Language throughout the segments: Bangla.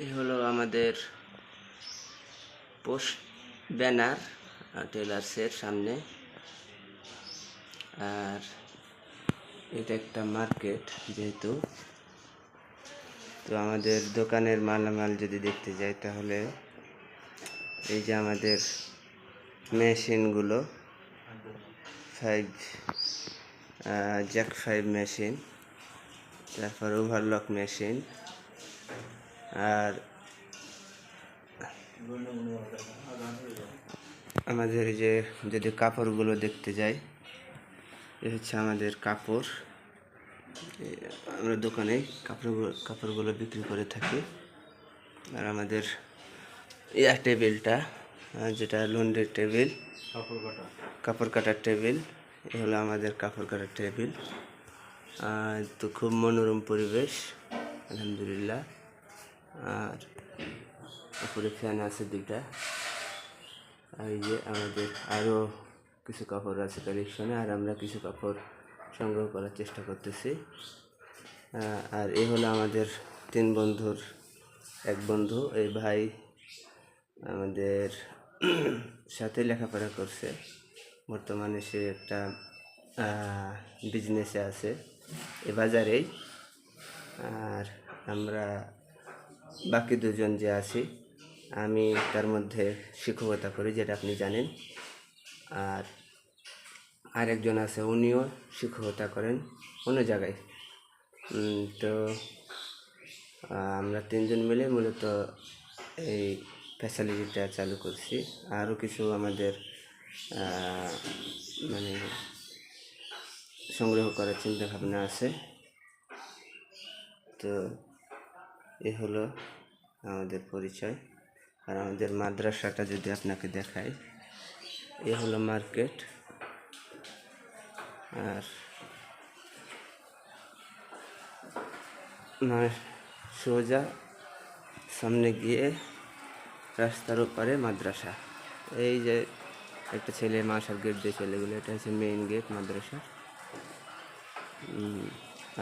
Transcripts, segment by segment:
এই হলো আমাদের পোস্ট ব্যানার টেলার্সের সামনে। আর এটা একটা মার্কেট যেহেতু। তো আমাদের দোকানের মালামাল যদি দেখতে যাই তাহলে এই যে আমাদের মেশিনগুলো ফাইভ জ্যাক ফাইভ মেশিন তারপর ওভারলক মেশিন আর আমাদের যে, যদি কাপড়গুলো দেখতে যাই, এ হচ্ছে আমাদের কাপড়। আমরা দোকানে কাপড়গুলো কাপড়গুলো বিক্রি করে থাকি। আর আমাদের এয়ার টেবিলটা যেটা লন্ড্রির টেবিল, কাপড় কাটার টেবিল, এ হলো আমাদের কাপড় কাটার টেবিল। তো খুব মনোরম পরিবেশ, আলহামদুলিল্লাহ। আর উপরে ফ্যান আছে দুইটা। আর এই যে আমাদের আরও কিছু কাপড় আছে কালেকশনে, আর আমরা কিছু কাপড় সংগ্রহ করার চেষ্টা করতেছি। আর এ হলো আমাদের তিন বন্ধুর এক বন্ধু, এই ভাই আমাদের সাথে লেখাপড়া করছে। বর্তমানে সে একটা বিজনেসে আছে, এ বাজারেই। আর আমরা বাকি দুজন যে আছি, আমি তার মধ্যে শিক্ষকতা করি, যেটা আপনি জানেন। আর আরেকজন আছে, উনিও শিক্ষকতা করেন অন্য জায়গায়। তো আমরা তিনজন মিলে মূলত এই ফ্যাসিলিটিটা চালু করছি। আরও কিছু আমাদের মানে সংগ্রহ করার চিন্তা ভাবনা আছে। তো এ হলো আমাদের পরিচয়। আর আমাদের মাদ্রাসাটা যদি আপনাকে দেখাই, এ হলো মার্কেট। আর সোজা সামনে গিয়ে রাস্তার ওপারে মাদ্রাসা। এই যে একটা ছেলে মাসার গেট দিয়ে চলে গেলো। এটা হচ্ছে মেইন গেট মাদ্রাসা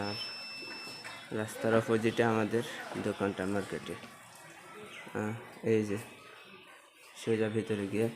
আর রাস্তার অপোজিটে আমাদের দোকানটা মার্কেটে। এই যে সোজা ভিতরে গিয়ে